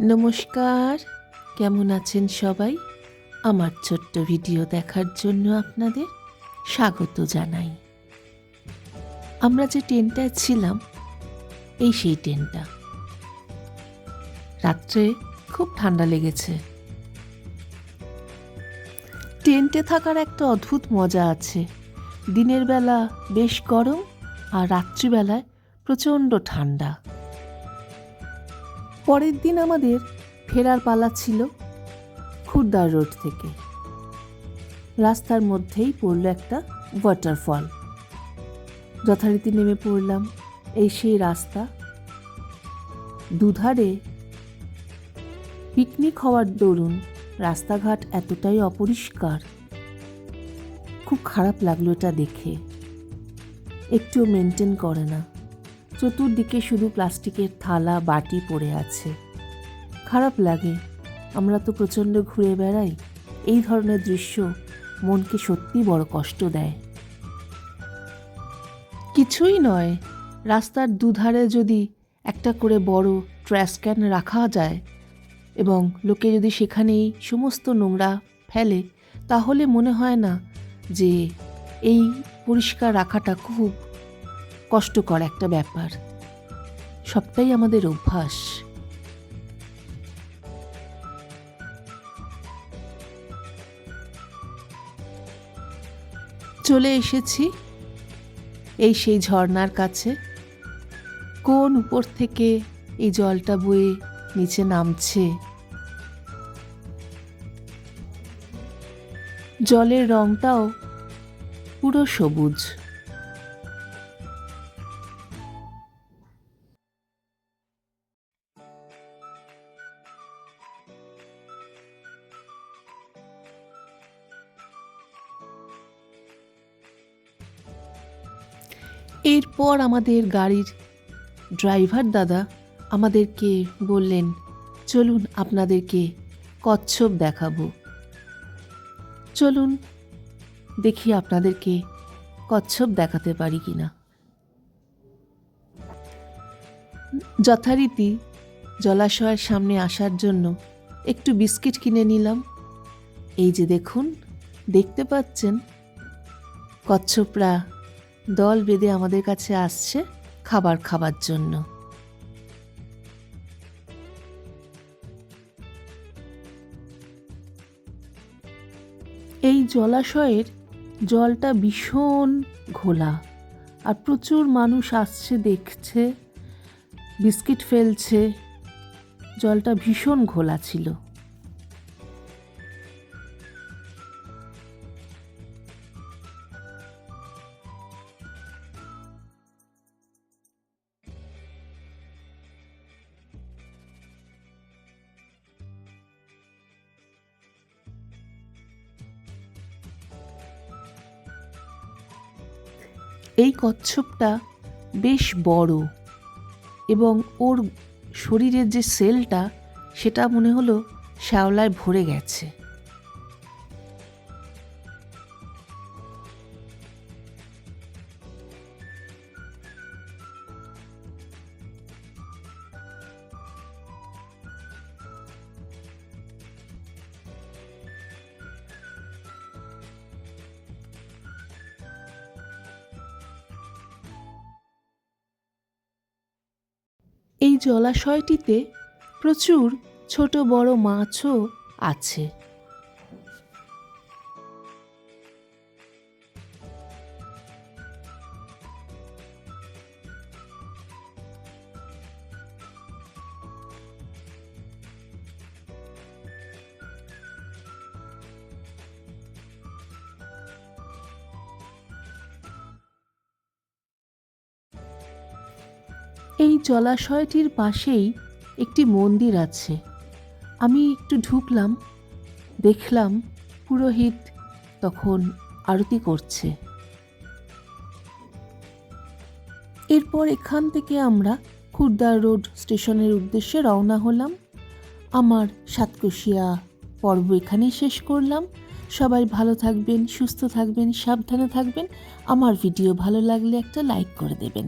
নমস্কার, কেমন আছেন সবাই? আমার ছোট্ট ভিডিও দেখার জন্য আপনাদের স্বাগত জানাই। আমরা যে ট্রেনটায় ছিলাম, এই সেই ট্রেনটা। রাত্রে খুব ঠান্ডা লেগেছে। টেন্টে থাকার একটা অদ্ভুত মজা আছে। দিনের বেলা বেশ গরম আর রাত্রিবেলায় প্রচণ্ড ঠান্ডা। পরের দিন আমাদের ফেরার পালা ছিল খুরদার রোড থেকে। রাস্তার মধ্যেই পড়ল একটা ওয়াটারফল যথারীতি নেমে পড়লাম এই সেই রাস্তা। দুধারে পিকনিক হওয়ার দরুন রাস্তাঘাট এতটাই অপরিষ্কার। খুব খারাপ লাগল এটা দেখে। একটুও মেনটেন করে না। চতুর্দিকে শুধু প্লাস্টিকের থালা, বাটি পড়ে আছে। খারাপ লাগে, আমরা তো প্রচণ্ড ঘুরে বেড়াই। এই ধরনের দৃশ্য মনকে সত্যি বড় কষ্ট দেয়। কিছুই নয়, রাস্তার দুধারে যদি একটা করে বড় ট্র্যাশ ক্যান রাখা যায় এবং লোকে যদি সেখানেই সমস্ত নোংরা ফেলে, তাহলে মনে হয় না যে এই পরিষ্কার রাখাটা খুব কষ্টকর একটা ব্যাপার। সবটাই আমাদের অভ্যাস। চলে এসেছি এই সেই ঝর্ণার কাছে। কোন উপর থেকে এই জলটা বয়ে নিচে নামছে? জলের রংটাও পুরো সবুজ। এরপর আমাদের গাড়ির ড্রাইভার দাদা আমাদেরকে বললেন, চলুন আপনাদেরকে কচ্ছপ দেখাবো। চলুন দেখি আপনাদেরকে কচ্ছপ দেখাতে পারি কি না। যথারীতি জলাশয়ের সামনে আসার জন্য একটু বিস্কিট কিনে নিলাম। এই যে দেখুন, দেখতে পাচ্ছেন, কচ্ছপরা দল বেঁধে আমাদের কাছে আসছে খাবার খাবার জন্য। এই জলাশয়ের জলটা ভীষণ ঘোলা আর প্রচুর মানুষ আসছে, দেখছে, বিস্কিট ফেলছে। জলটা ভীষণ ঘোলা ছিল। এই কচ্ছপটা বেশ বড় এবং ওর শরীরের যে সেলটা, সেটা মনে হলো শ্যাওলায় ভরে গেছে। জলাশয়টিতে প্রচুর ছোট বড় মাছও আছে। এই জলাশয়টির পাশেই একটি মন্দির আছে। আমি একটু ঢুকলাম, দেখলাম পুরোহিত তখন আরতি করছে। এরপর এখান থেকে আমরা খুরদার রোড স্টেশনের উদ্দেশ্যে রওনা হলাম। আমার সাতকোশিয়া পর্ব এখানেই শেষ করলাম। সবাই ভালো থাকবেন, সুস্থ থাকবেন, সাবধানে থাকবেন। আমার ভিডিও ভালো লাগলে একটা লাইক করে দেবেন।